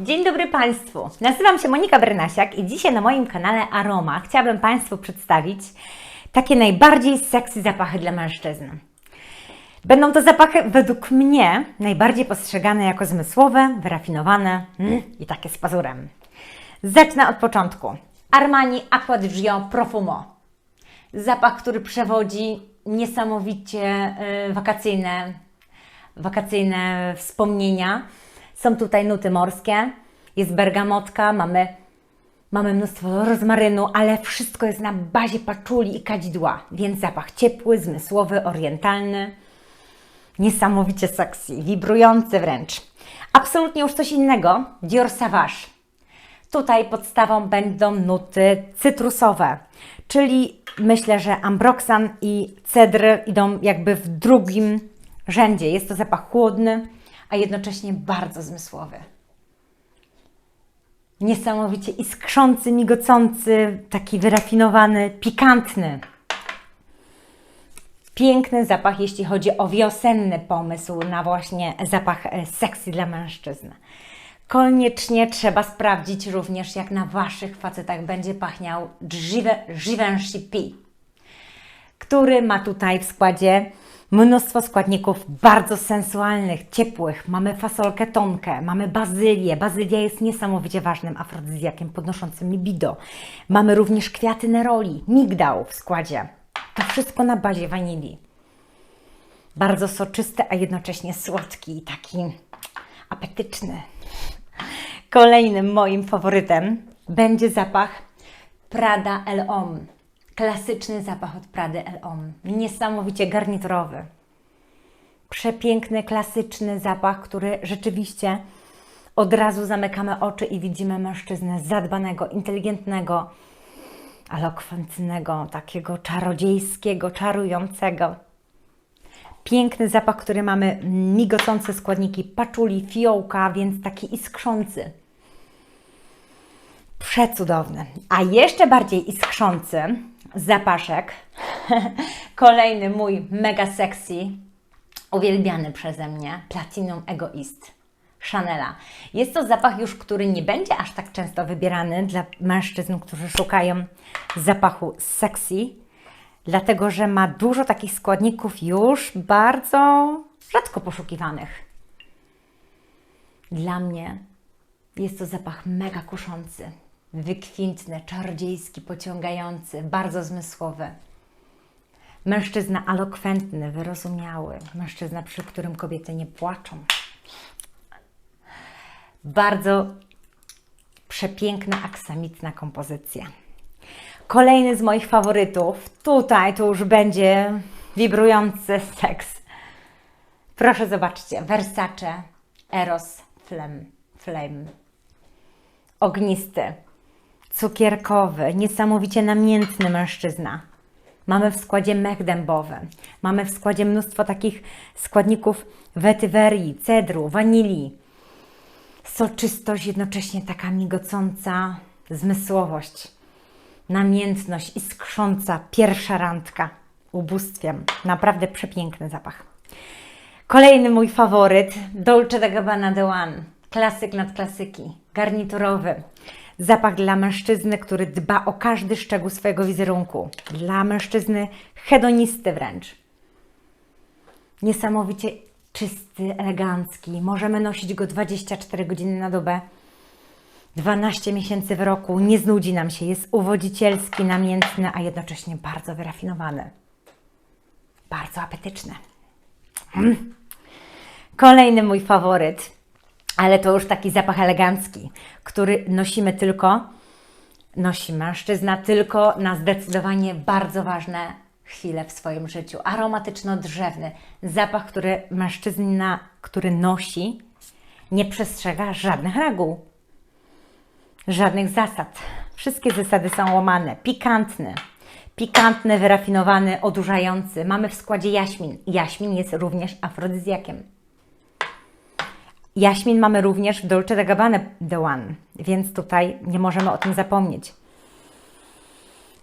Dzień dobry Państwu. Nazywam się Monika Brynasiak i dzisiaj na moim kanale Aroma chciałabym Państwu przedstawić takie najbardziej sexy zapachy dla mężczyzn. Będą to zapachy według mnie najbardziej postrzegane jako zmysłowe, wyrafinowane mm, i takie z pazurem. Zacznę od początku. Armani Acqua di Gio Profumo. Zapach, który przewodzi niesamowicie y, wakacyjne, wakacyjne wspomnienia. Są tutaj nuty morskie, jest bergamotka, mamy, mamy mnóstwo rozmarynu, ale wszystko jest na bazie paczuli i kadzidła, więc zapach ciepły, zmysłowy, orientalny, niesamowicie sexy, wibrujący wręcz. Absolutnie już coś innego, Dior Sauvage. Tutaj podstawą będą nuty cytrusowe, czyli myślę, że ambroxan i cedr idą jakby w drugim rzędzie. Jest to zapach chłodny, a jednocześnie bardzo zmysłowy. Niesamowicie iskrzący, migocący, taki wyrafinowany, pikantny. Piękny zapach, jeśli chodzi o wiosenny pomysł na właśnie zapach e, sexy dla mężczyzn. Koniecznie trzeba sprawdzić również, jak na Waszych facetach będzie pachniał Give- Givenchy P, który ma tutaj w składzie mnóstwo składników bardzo sensualnych, ciepłych. Mamy fasolkę tonkę, mamy bazylię. Bazylia jest niesamowicie ważnym afrodyzjakiem podnoszącym libido. Mamy również kwiaty neroli, migdał w składzie. To wszystko na bazie wanilii. Bardzo soczysty, a jednocześnie słodki i taki apetyczny. Kolejnym moim faworytem będzie zapach Prada El Homme. Klasyczny zapach od Prady El. Niesamowicie garniturowy. Przepiękny, klasyczny zapach, który rzeczywiście od razu zamykamy oczy i widzimy mężczyznę zadbanego, inteligentnego, elokwentnego, takiego czarodziejskiego, czarującego. Piękny zapach, który mamy migocące składniki paczuli, fiołka, więc taki iskrzący. Przecudowny. A jeszcze bardziej iskrzący zapaszek. Kolejny mój mega sexy, uwielbiany przeze mnie, Platinum Egoist. Chanela. Jest to zapach już, który nie będzie aż tak często wybierany dla mężczyzn, którzy szukają zapachu sexy, dlatego że ma dużo takich składników już bardzo rzadko poszukiwanych. Dla mnie jest to zapach mega kuszący, wykwintny, czarodziejski, pociągający, bardzo zmysłowy. Mężczyzna elokwentny, wyrozumiały, mężczyzna, przy którym kobiety nie płaczą. Bardzo przepiękna, aksamitna kompozycja. Kolejny z moich faworytów. Tutaj to już będzie wibrujący seks. Proszę zobaczcie. Versace Eros Flame. Flame. Ognisty, cukierkowy, niesamowicie namiętny mężczyzna. Mamy w składzie mech dębowy. Mamy w składzie mnóstwo takich składników wetywerii, cedru, wanilii. Soczystość, jednocześnie taka migocąca zmysłowość namiętność, iskrząca, pierwsza randka, ubóstwiem. Naprawdę przepiękny zapach. Kolejny mój faworyt, Dolce da Gabbana The One. Klasyk nad klasyki, garniturowy. Zapach dla mężczyzny, który dba o każdy szczegół swojego wizerunku. Dla mężczyzny hedonisty wręcz. Niesamowicie czysty, elegancki. Możemy nosić go 24 godziny na dobę. 12 miesięcy w roku, nie znudzi nam się, jest uwodzicielski, namiętny, a jednocześnie bardzo wyrafinowany. Bardzo apetyczny. Mm. Kolejny mój faworyt, ale to już taki zapach elegancki, który nosimy tylko, nosi mężczyzna tylko na zdecydowanie bardzo ważne chwile w swoim życiu. Aromatyczno-drzewny, zapach, który mężczyzna, który nosi, nie przestrzega żadnych reguł. Żadnych zasad. Wszystkie zasady są łamane. Pikantny. Pikantny, wyrafinowany, odurzający. Mamy w składzie jaśmin. Jaśmin jest również afrodyzjakiem. Jaśmin mamy również w Dolce da Gabbana The One, więc tutaj nie możemy o tym zapomnieć.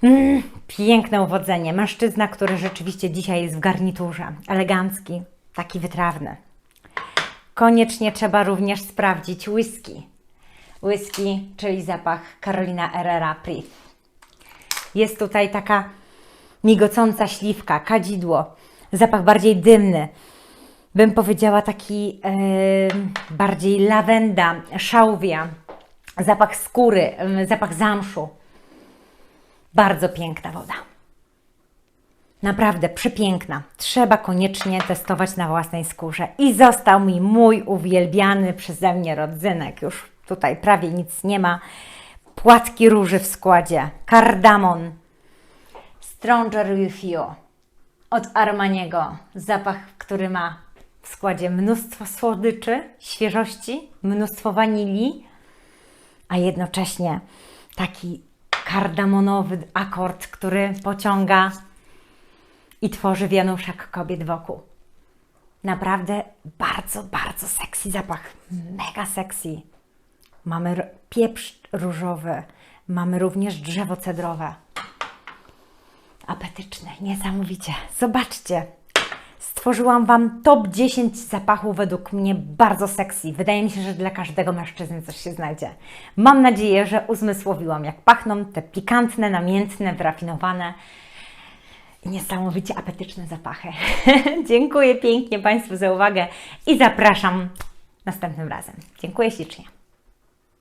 Mm, piękne uwodzenie. Mężczyzna, który rzeczywiście dzisiaj jest w garniturze. Elegancki, taki wytrawny. Koniecznie trzeba również sprawdzić whisky. whisky, czyli zapach Carolina Herrera Priv. Jest tutaj taka migocąca śliwka, kadzidło, zapach bardziej dymny. Bym powiedziała taki bardziej lawenda, szałwia, zapach skóry, zapach zamszu. Bardzo piękna woda. Naprawdę przepiękna. Trzeba koniecznie testować na własnej skórze. I został mi mój uwielbiany przeze mnie rodzynek. Już tutaj prawie nic nie ma. Płatki róży w składzie, kardamon, Stronger with You od Armaniego. Zapach, który ma w składzie mnóstwo słodyczy, świeżości, mnóstwo wanilii, a jednocześnie taki kardamonowy akord, który pociąga i tworzy wianuszek kobiet wokół. Naprawdę bardzo, bardzo sexy zapach. Mega sexy. Mamy pieprz różowy, mamy również drzewo cedrowe. Apetyczny, niesamowicie. Zobaczcie. Stworzyłam Wam top 10 zapachów według mnie bardzo sexy. Wydaje mi się, że dla każdego mężczyzny coś się znajdzie. Mam nadzieję, że uzmysłowiłam, jak pachną te pikantne, namiętne, wyrafinowane i niesamowicie apetyczne zapachy. Dziękuję pięknie Państwu za uwagę i zapraszam następnym razem. Dziękuję ślicznie.